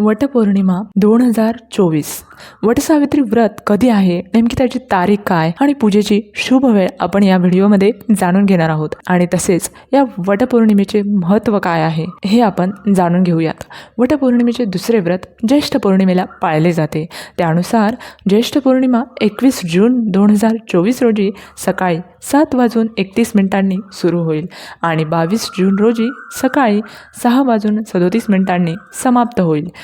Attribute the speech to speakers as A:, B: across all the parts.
A: वटपौर्णिमा दोन हजार चोवीस. वटसावित्री व्रत कधी आहे? नेमकी त्याची तारीख काय? आणि पूजेची शुभ वेळ आपण या व्हिडिओमध्ये जाणून घेणार आहोत. आणि तसेच या वटपौर्णिमेचे महत्त्व काय आहे हे आपण जाणून घेऊयात. वटपौर्णिमेचे दुसरे व्रत ज्येष्ठ पौर्णिमेला पाळले जाते. त्यानुसार ज्येष्ठ पौर्णिमा एकवीस जून दोन हजार चोवीस रोजी सकाळी सात वाजून एकतीस मिनिटांनी सुरू होईल आणि बावीस जून रोजी सकाळी सहा वाजून सदोतीस मिनिटांनी समाप्त होईल.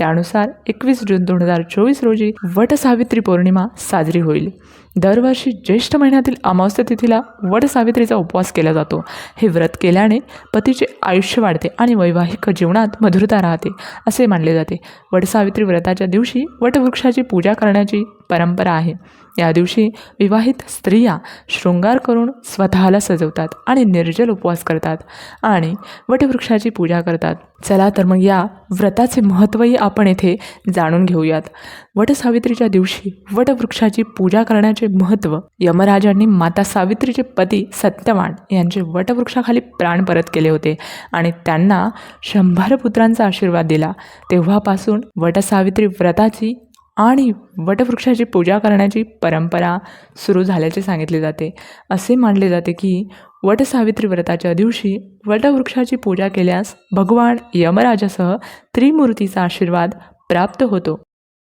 A: त्यानुसार एकवीस जून दोन हजार चोवीस रोजी वटसावित्री पौर्णिमा साजरी होईल. दरवर्षी ज्येष्ठ महिन्यातील अमावस्या तिथीला वटसावित्रीचा उपवास केला जातो. हे व्रत केल्याने पतीचे आयुष्य वाढते आणि वैवाहिक जीवनात मधुरता राहते असे मानले जाते. वटसावित्री व्रताच्या दिवशी वटवृक्षाची पूजा करण्याची परंपरा आहे. या दिवशी विवाहित स्त्रिया शृंगार करून स्वतःला सजवतात आणि निर्जल उपवास करतात आणि वटवृक्षाची पूजा करतात. चला तर मग या व्रताचे महत्त्वही आपण आपण येथे जाणून घेऊयात. वटसावित्रीच्या दिवशी वटवृक्षाची पूजा करण्याचे महत्त्व यमराजांनी माता सावित्रीचे पती सत्यवान यांचे वटवृक्षाखाली प्राण परत केले होते आणि त्यांना शंभर पुत्रांचा आशीर्वाद दिला. तेव्हापासून वटसावित्री व्रताची आणि वटवृक्षाची पूजा करण्याची परंपरा सुरू झाल्याचे सांगितले जाते. असे मानले जाते की वटसावित्री व्रताच्या दिवशी वटवृक्षाची पूजा केल्यास भगवान यमराजासह त्रिमूर्तीचा आशीर्वाद प्राप्त होतो.